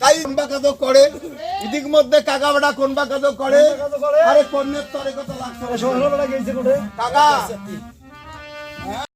তাই কাদো করে? এদিক মধ্যে কাকা বেটা কোন কাদো করে? আরে কন্যার তরে কথা লাগছে কাকা!